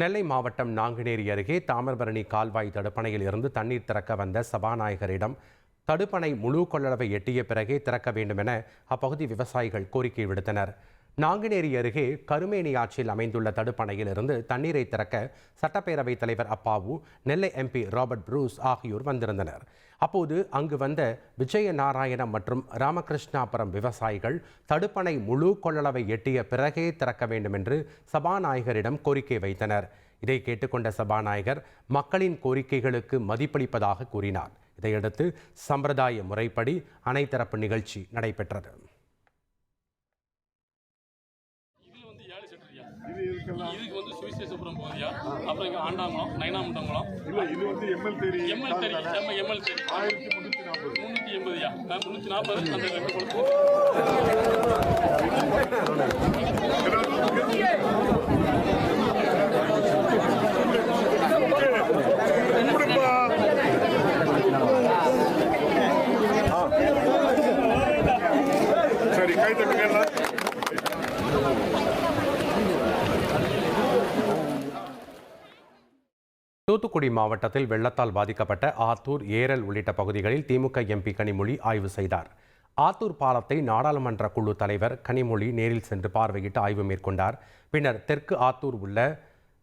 நெல்லை மாவட்டம் நாங்குநேரி அருகே தாமிரபரணி கால்வாய் தடுப்பணையில் இருந்து தண்ணீர் திறக்க வந்த சபாநாயகரிடம் தடுப்பணை முழு கொள்ளளவை எட்டிய பிறகே திறக்க வேண்டும் என அப்பகுதி விவசாயிகள் கோரிக்கை விடுத்தனர். நாங்குநேரி அருகே கருமேனி ஆற்றில் அமைந்துள்ள தடுப்பணையிலிருந்து தண்ணீரை திறக்க சட்டப்பேரவைத் தலைவர் Appavu Nellai MP Robert Bruce ஆகியோர் வந்திருந்தனர். அப்போது அங்கு வந்த விஜய நாராயணம் மற்றும் ராமகிருஷ்ணாபுரம் விவசாயிகள் தடுப்பணை முழு கொள்ளளவை எட்டிய பிறகே திறக்க வேண்டும் என்று சபாநாயகரிடம் கோரிக்கை வைத்தனர். இதை கேட்டுக்கொண்ட சபாநாயகர் மக்களின் கோரிக்கைகளுக்கு மதிப்பளிப்பதாக கூறினார். இதையடுத்து சம்பிரதாய முறைப்படி அனைத்தரப்பு நிகழ்ச்சி நடைபெற்றது. செட்டுரியா இதுக்கு வந்து சுவிசேஷபுரம் போதியா அப்புறம் இங்க ஆண்டாங்குளம் நைனாமுண்டங்குளம். இல்ல இது வந்து எம்எல் தேரி. எம்எல் தெரி எம் எம்எல் தெரி. ஆயிரத்தி முன்னூத்தி நாற்பது. முந்நூற்றி எண்பதுயா முந்நூற்றி நாற்பது. அந்த ரெண்டு சரி கை தட்டுங்க தூத்துக்குடி மாவட்டத்தில் வெள்ளத்தால் பாதிக்கப்பட்ட ஆத்தூர் ஏரல் உள்ளிட்ட பகுதிகளில் திமுக எம்பி கனிமொழி ஆய்வு செய்தார். ஆத்தூர் பாலத்தை நாடாளுமன்ற குழு தலைவர் கனிமொழி நேரில் சென்று பார்வையிட்டு ஆய்வு மேற்கொண்டார். பின்னர் தெற்கு ஆத்தூர் உள்ள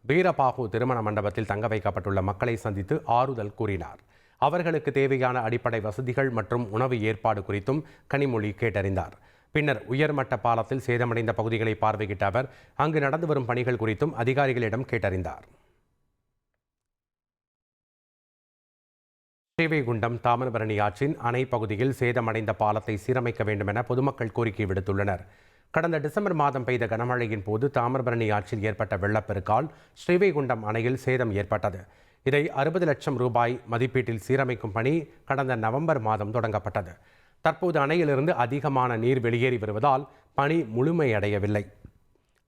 வீரபாகு திருமண மண்டபத்தில் தங்க வைக்கப்பட்டுள்ள மக்களை சந்தித்து ஆறுதல் கூறினார். அவர்களுக்கு தேவையான அடிப்படை வசதிகள் மற்றும் உணவு ஏற்பாடு குறித்தும் கனிமொழி கேட்டறிந்தார். பின்னர் உயர்மட்ட பாலத்தில் சேதமடைந்த பகுதிகளை பார்வையிட்ட அவர் அங்கு நடந்து வரும் பணிகள் குறித்தும் அதிகாரிகளிடம் கேட்டறிந்தார். ஸ்ரீவைகுண்டம் தாமிரபரணி ஆற்றின் அணை பகுதியில் சேதமடைந்த பாலத்தை சீரமைக்க வேண்டும் என பொதுமக்கள் கோரிக்கை விடுத்துள்ளனர். கடந்த டிசம்பர் மாதம் பெய்த கனமழையின் போது தாமிரபரணி ஆற்றில் ஏற்பட்ட வெள்ளப்பெருக்கால் ஸ்ரீவைகுண்டம் அணையில் சேதம் ஏற்பட்டது. இதை அறுபது லட்சம் ரூபாய் மதிப்பீட்டில் சீரமைக்கும் பணி கடந்த நவம்பர் மாதம் தொடங்கப்பட்டது. தற்போது அணையிலிருந்து அதிகமான நீர் வெளியேறி வருவதால் பணி முழுமையடையவில்லை.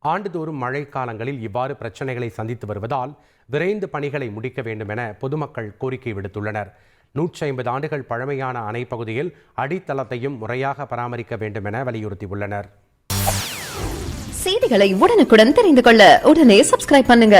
ஆண்டுதோறும் மழைக்காலங்களில் இவ்வாறு பிரச்சனைகளை சந்தித்து வருவதால் விரைந்து பணிகளை முடிக்க வேண்டும் என பொதுமக்கள் கோரிக்கை விடுத்துள்ளனர். நூற்றி ஐம்பது ஆண்டுகள் பழமையான அணை பகுதியில் அடித்தளத்தையும் முறையாக பராமரிக்க வேண்டும் என வலியுறுத்தியுள்ளனர். செய்திகளை உடனுக்குடன் தெரிந்து கொள்ள உடனே சப்ஸ்கிரைப் பண்ணுங்க.